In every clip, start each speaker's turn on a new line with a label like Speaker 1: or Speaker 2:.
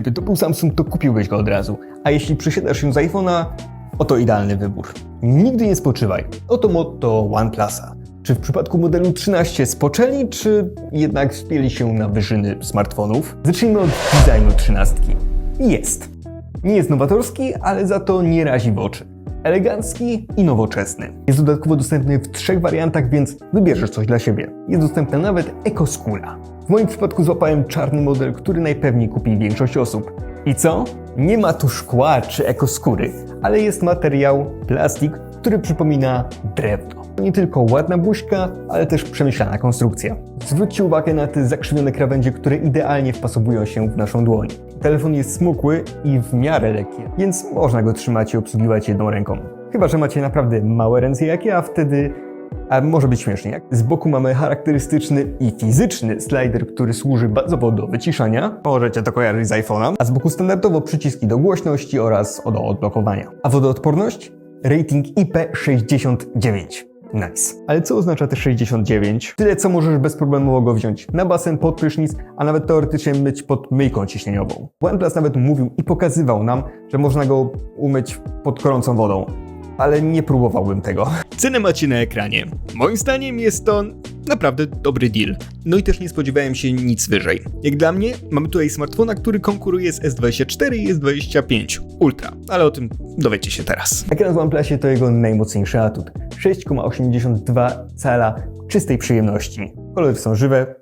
Speaker 1: Gdyby to był Samsung, to kupiłbyś go od razu. A jeśli przesiadasz się z iPhone'a, oto idealny wybór. Nigdy nie spoczywaj. Oto motto OnePlusa. Czy w przypadku modelu 13 spoczęli, czy jednak wspięli się na wyżyny smartfonów? Zacznijmy od designu 13. Jest. Nie jest nowatorski, ale za to nie razi w oczy. Elegancki i nowoczesny. Jest dodatkowo dostępny w trzech wariantach, więc wybierzesz coś dla siebie. Jest dostępna nawet ekoskóra. W moim przypadku złapałem czarny model, który najpewniej kupi większość osób. I co? Nie ma tu szkła czy ekoskóry, ale jest materiał, plastik, który przypomina drewno. Nie tylko ładna buźka, ale też przemyślana konstrukcja. Zwróćcie uwagę na te zakrzywione krawędzie, które idealnie wpasowują się w naszą dłoń. Telefon jest smukły i w miarę lekki, więc można go trzymać i obsługiwać jedną ręką. Chyba, że macie naprawdę małe ręce jak ja, wtedy a może być śmiesznie. Z boku mamy charakterystyczny i fizyczny slider, który służy bazowo do wyciszania. Możecie to kojarzyć z iPhone'a. A z boku standardowo przyciski do głośności oraz do odblokowania. A wodoodporność? Rating IP69. Nice. Ale co oznacza te 69? Tyle, co możesz bezproblemowo go wziąć na basen, pod prysznic, a nawet teoretycznie myć pod myjką ciśnieniową. OnePlus nawet mówił i pokazywał nam, że można go umyć pod gorącą wodą ale nie próbowałbym tego. Cenę macie na ekranie. Moim zdaniem jest to naprawdę dobry deal. No i też nie spodziewałem się nic wyżej. Jak dla mnie, mamy tutaj smartfona, który konkuruje z S24 i S25 Ultra, ale o tym dowiecie się teraz. Ekran w OnePlusie to jego najmocniejszy atut. 6,82 cala czystej przyjemności. Kolory są żywe,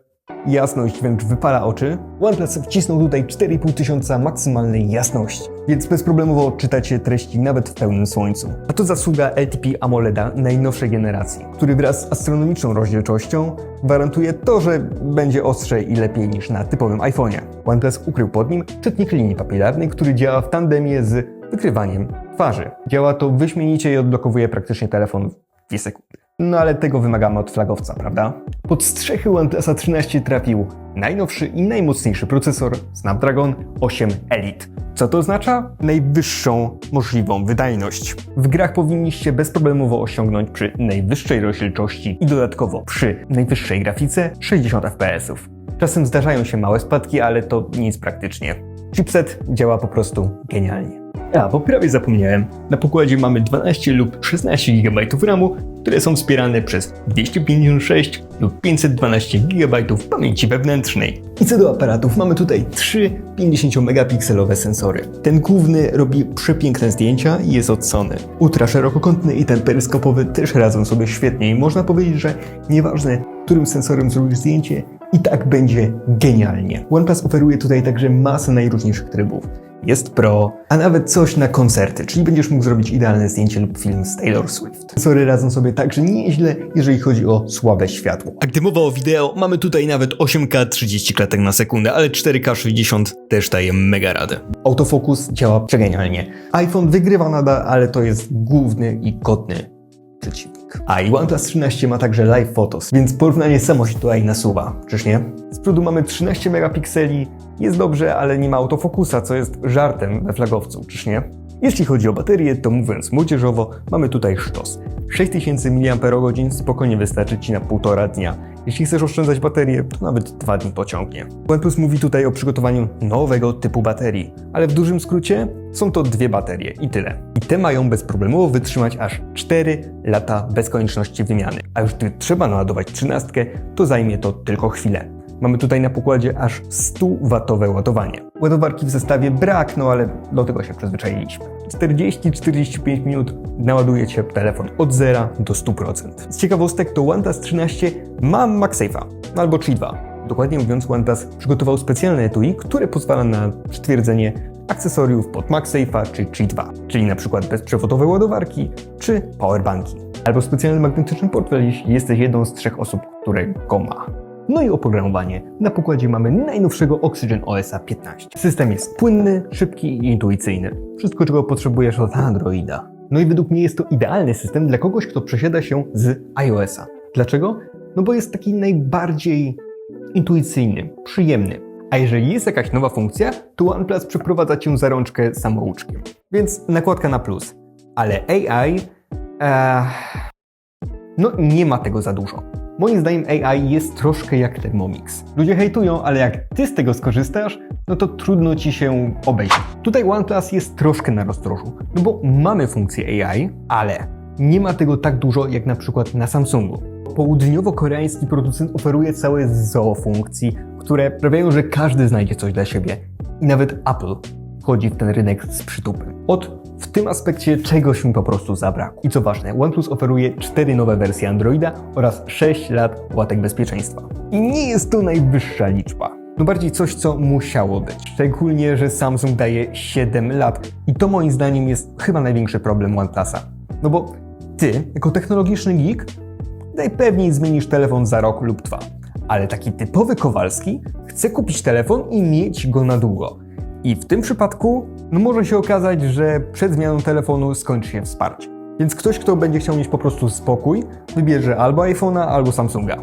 Speaker 1: jasność wręcz wypala oczy. OnePlus wcisnął tutaj 4,5 tysiąca maksymalnej jasności, więc bezproblemowo czytacie treści nawet w pełnym słońcu. A to zasługa LTP AMOLEDa najnowszej generacji, który wraz z astronomiczną rozdzielczością gwarantuje to, że będzie ostrzej i lepiej niż na typowym iPhone'ie. OnePlus ukrył pod nim czytnik linii papilarnej, który działa w tandemie z wykrywaniem twarzy. Działa to wyśmienicie i odblokowuje praktycznie telefon w 2 sekundy. No ale tego wymagamy od flagowca, prawda? Pod strzechy OnePlusa 13 trafił najnowszy i najmocniejszy procesor Snapdragon 8 Elite. Co to oznacza? Najwyższą możliwą wydajność. W grach powinniście bezproblemowo osiągnąć przy najwyższej rozdzielczości i dodatkowo przy najwyższej grafice 60 fps. Czasem zdarzają się małe spadki, ale to nic praktycznie. Chipset działa po prostu genialnie. A, bo prawie zapomniałem. Na pokładzie mamy 12 lub 16 GB RAMu, które są wspierane przez 256 lub 512 GB pamięci wewnętrznej. I co do aparatów, mamy tutaj trzy 50-megapikselowe sensory. Ten główny robi przepiękne zdjęcia i jest od Sony. Ultra szerokokątny i ten peryskopowy też radzą sobie świetnie i można powiedzieć, że nieważne którym sensorem zrobisz zdjęcie, i tak będzie genialnie. OnePlus oferuje tutaj także masę najróżniejszych trybów. Jest Pro, a nawet coś na koncerty, czyli będziesz mógł zrobić idealne zdjęcie lub film z Taylor Swift. Sensory radzą sobie także nieźle, jeżeli chodzi o słabe światło. A gdy mowa o wideo, mamy tutaj nawet 8K 30 klatek na sekundę, ale 4K 60 też daje mega radę. Autofokus działa przegenialnie. iPhone wygrywa nadal, ale to jest główny i godny przeciwnik. A i OnePlus 13 ma także Live Photos, więc porównanie samo się tutaj nasuwa, czyż nie? Z przodu mamy 13 megapikseli, jest dobrze, ale nie ma autofokusa, co jest żartem we flagowcu, czyż nie? Jeśli chodzi o baterię, to mówiąc młodzieżowo, mamy tutaj sztos. 6000 mAh spokojnie wystarczy Ci na półtora dnia. Jeśli chcesz oszczędzać baterię, to nawet dwa dni pociągnie. OnePlus mówi tutaj o przygotowaniu nowego typu baterii, ale w dużym skrócie są to dwie baterie i tyle. I te mają bezproblemowo wytrzymać aż 4 lata bez konieczności wymiany. A już gdy trzeba naładować trzynastkę, to zajmie to tylko chwilę. Mamy tutaj na pokładzie aż 100-watowe ładowanie. Ładowarki w zestawie brak, no ale do tego się przyzwyczailiśmy. 40-45 minut naładujecie telefon od 0 do 100%. Z ciekawostek to OnePlus 13 ma MagSafe'a albo Qi 2. Dokładnie mówiąc, OnePlus przygotował specjalne etui, które pozwala na przytwierdzenie akcesoriów pod MagSafe'a czy Qi 2, czyli na przykład bezprzewodowe ładowarki czy powerbanki. Albo specjalny magnetyczny portfel, jeśli jesteś jedną z trzech osób, które go ma. No i oprogramowanie. Na pokładzie mamy najnowszego Oxygen OS 15. System jest płynny, szybki i intuicyjny. Wszystko, czego potrzebujesz od Androida. No i według mnie jest to idealny system dla kogoś, kto przesiada się z iOS-a. Dlaczego? No bo jest taki najbardziej intuicyjny, przyjemny. A jeżeli jest jakaś nowa funkcja, to OnePlus przeprowadza cię za rączkę samouczkiem. Więc nakładka na plus. Ale AI... Ee, no nie ma tego za dużo. Moim zdaniem AI jest troszkę jak Thermomix. Ludzie hejtują, ale jak ty z tego skorzystasz, no to trudno ci się obejść. Tutaj OnePlus jest troszkę na rozdrożu, no bo mamy funkcję AI, ale nie ma tego tak dużo jak na przykład na Samsungu. Południowo-koreański producent oferuje całe zoo funkcji, które sprawiają, że każdy znajdzie coś dla siebie. I nawet Apple wchodzi w ten rynek z przytupem. Od w tym aspekcie czegoś mi po prostu zabrakło. I co ważne, OnePlus oferuje 4 nowe wersje Androida oraz 6 lat łatek bezpieczeństwa. I nie jest to najwyższa liczba. No bardziej coś, co musiało być. Szczególnie, że Samsung daje 7 lat. I to moim zdaniem jest chyba największy problem OnePlusa. No bo ty, jako technologiczny geek, najpewniej zmienisz telefon za rok lub dwa. Ale taki typowy Kowalski chce kupić telefon i mieć go na długo. I w tym przypadku no może się okazać, że przed zmianą telefonu skończy się wsparcie. Więc ktoś, kto będzie chciał mieć po prostu spokój, wybierze albo iPhone'a, albo Samsunga.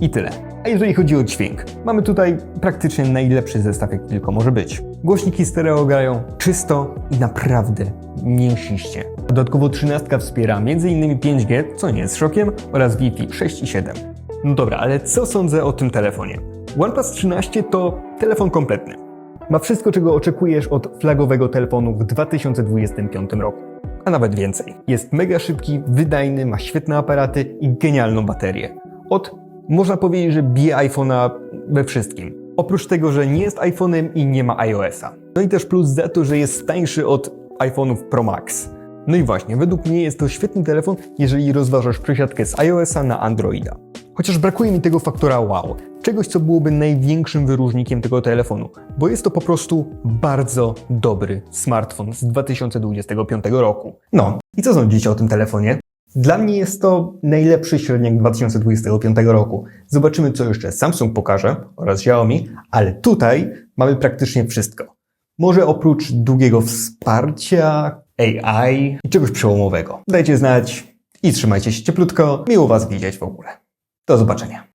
Speaker 1: I tyle. A jeżeli chodzi o dźwięk, mamy tutaj praktycznie najlepszy zestaw, jaki tylko może być. Głośniki stereo grają czysto i naprawdę mięsiście. Dodatkowo 13 wspiera m.in. 5G, co nie jest szokiem, oraz Wi-Fi 6 i 7. No dobra, ale co sądzę o tym telefonie? OnePlus 13 to telefon kompletny. Ma wszystko, czego oczekujesz od flagowego telefonu w 2025 roku. A nawet więcej. Jest mega szybki, wydajny, ma świetne aparaty i genialną baterię. Od, można powiedzieć, że bije iPhone'a we wszystkim. Oprócz tego, że nie jest iPhone'em i nie ma iOS-a. No i też plus za to, że jest tańszy od iPhone'ów Pro Max. No i właśnie, według mnie jest to świetny telefon, jeżeli rozważasz przesiadkę z iOS-a na Androida. Chociaż brakuje mi tego faktora wow, czegoś co byłoby największym wyróżnikiem tego telefonu, bo jest to po prostu bardzo dobry smartfon z 2025 roku. No, i co sądzicie o tym telefonie? Dla mnie jest to najlepszy średniak 2025 roku. Zobaczymy, co jeszcze Samsung pokaże oraz Xiaomi, ale tutaj mamy praktycznie wszystko. Może oprócz długiego wsparcia, AI i czegoś przełomowego. Dajcie znać i trzymajcie się cieplutko. Miło Was widzieć w ogóle. Do zobaczenia.